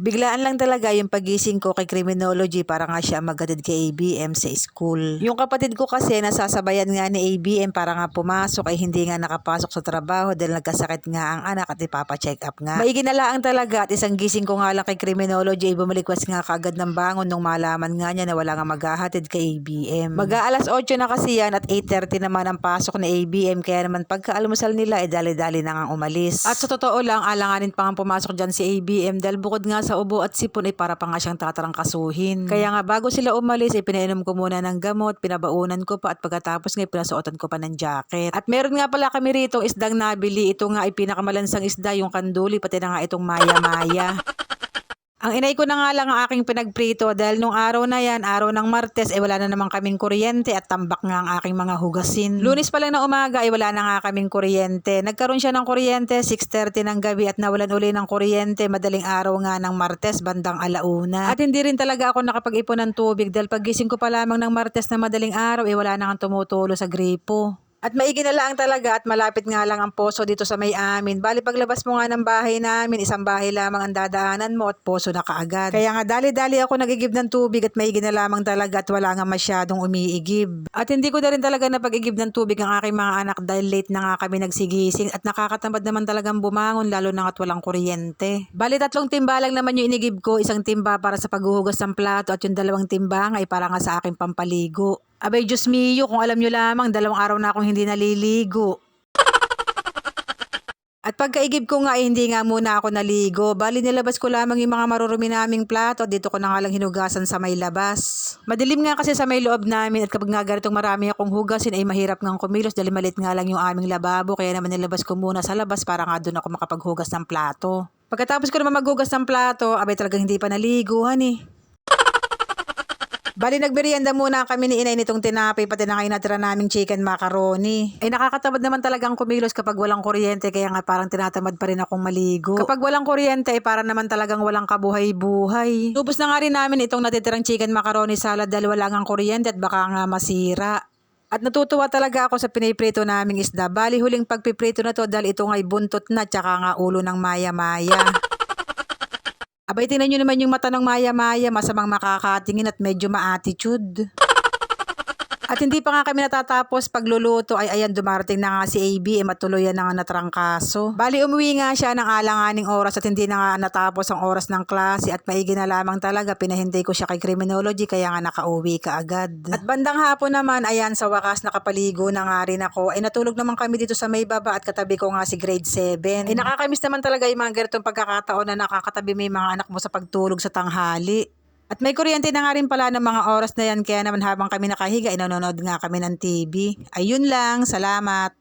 Biglaan lang talaga yung pagising ko kay criminology para nga siya magatid kay ABM sa school. Yung kapatid ko kasi nasasabayan nga ni ABM para nga pumasok ay hindi nga nakapasok sa trabaho dahil nagkasakit nga ang anak at ipapa-check up nga. Maiginalaang talaga at isang gising ko nga lang kay criminology ay bumalikwas nga kagad ng bangon nung malaman nga niya na wala nga maghahatid kay ABM. Mag-aalas 8 na kasi yan at 8.30 naman ang pasok ni ABM kaya naman pagka-almusal nila ay dali-dali na nga umalis. At sa totoo lang, alanganin pa nga pumasok dyan si ABM dahil bukod nga sa ubo at sipon ay para pa nga siyang tatarangkasuhin. Kaya nga bago sila umalis ay pinainom ko muna ng gamot, pinabaunan ko pa at pagkatapos nga pinasuotan ko pa ng jacket. At meron nga pala kami rito isdang nabili. Ito nga ay pinakamalansang isda yung kanduli pati na nga itong maya-maya. Ang inay ko na nga lang ang aking pinagprito dahil nung araw na yan, araw ng Martes, ay wala na naman kaming kuryente at tambak nga ang aking mga hugasin. Lunes pa lang na umaga ay wala na nga kaming kuryente. Nagkaroon siya ng kuryente 6.30 ng gabi at nawalan uli ng kuryente madaling araw nga ng Martes bandang alauna. At hindi rin talaga ako nakapag-ipon ng tubig dahil pagising ko pa lamang ng Martes na madaling araw ay wala na kang tumutulo sa gripo. At maigi na lang talaga at malapit nga lang ang poso dito sa may amin. Bali paglabas mo nga ng bahay namin, isang bahay lamang ang dadaanan mo at poso na kaagad. Kaya nga dali-dali ako nagigib ng tubig at maigi na lamang talaga at wala nga masyadong umiigib. At hindi ko na rin talaga napag-igib ng tubig ang aking mga anak dahil late na nga kami nagsigising at nakakatamad naman talagang bumangon lalo na at walang kuryente. Bali tatlong timba lang naman yung inigib ko, isang timba para sa paghuhugas ng plato at yung dalawang timba nga ay para nga sa aking pampaligo. Abay, Diyos mio, kung alam nyo lamang, dalawang araw na akong hindi naliligo. At pagkaigib ko nga, eh, hindi nga muna ako naligo. Bali, nilabas ko lamang yung mga marurumi naming plato. Dito ko na nga lang hinugasan sa may labas. Madilim nga kasi sa may loob namin at kapag nga ganitong marami akong hugasin ay mahirap nga kumilos dahil malit nga lang yung aming lababo. Kaya naman nilabas ko muna sa labas para nga doon ako makapaghugas ng plato. Pagkatapos ko naman maghugas ng plato, abay talagang hindi pa naliguhan eh. Bali, nagmerienda muna kami ni inay nitong tinapay pati na kayo natira naming chicken macaroni. Eh, nakakatamad naman talagang kumilos kapag walang kuryente kaya nga parang tinatamad pa rin akong maligo. Kapag walang kuryente, eh, parang naman talagang walang kabuhay-buhay. Ubus na nga rin namin itong natitirang chicken macaroni salad dahil wala ngang kuryente at baka nga masira. At natutuwa talaga ako sa piniprito naming isda. Bali, huling pagpiprito na to dahil ito nga'y buntot na tsaka nga ulo ng maya-maya. Abay, tingnan nyo naman yung mata ng maya-maya, masamang makakatingin at medyo ma-attitude. At hindi pa nga kami natatapos pagluluto ay ayan dumarating na nga si AB eh matuluyan na nga natrangkaso. Bali umuwi nga siya ng alanganing oras at hindi na nga natapos ang oras ng klase at maigi na lamang talaga pinahintay ko siya kay criminology kaya nga nakauwi ka agad. At bandang hapon naman ayan sa wakas nakapaligo na nga rin ako ay natulog naman kami dito sa may baba at katabi ko nga si grade 7. Ay nakakamiss naman talaga yung mga ganitong pagkakataon na nakakatabi yung mga anak mo sa pagtulog sa tanghali. At may kuryente na nga rin pala ng mga oras na yan kaya naman habang kami nakahiga, ay nanonood nga kami ng TV. Ayun lang, salamat.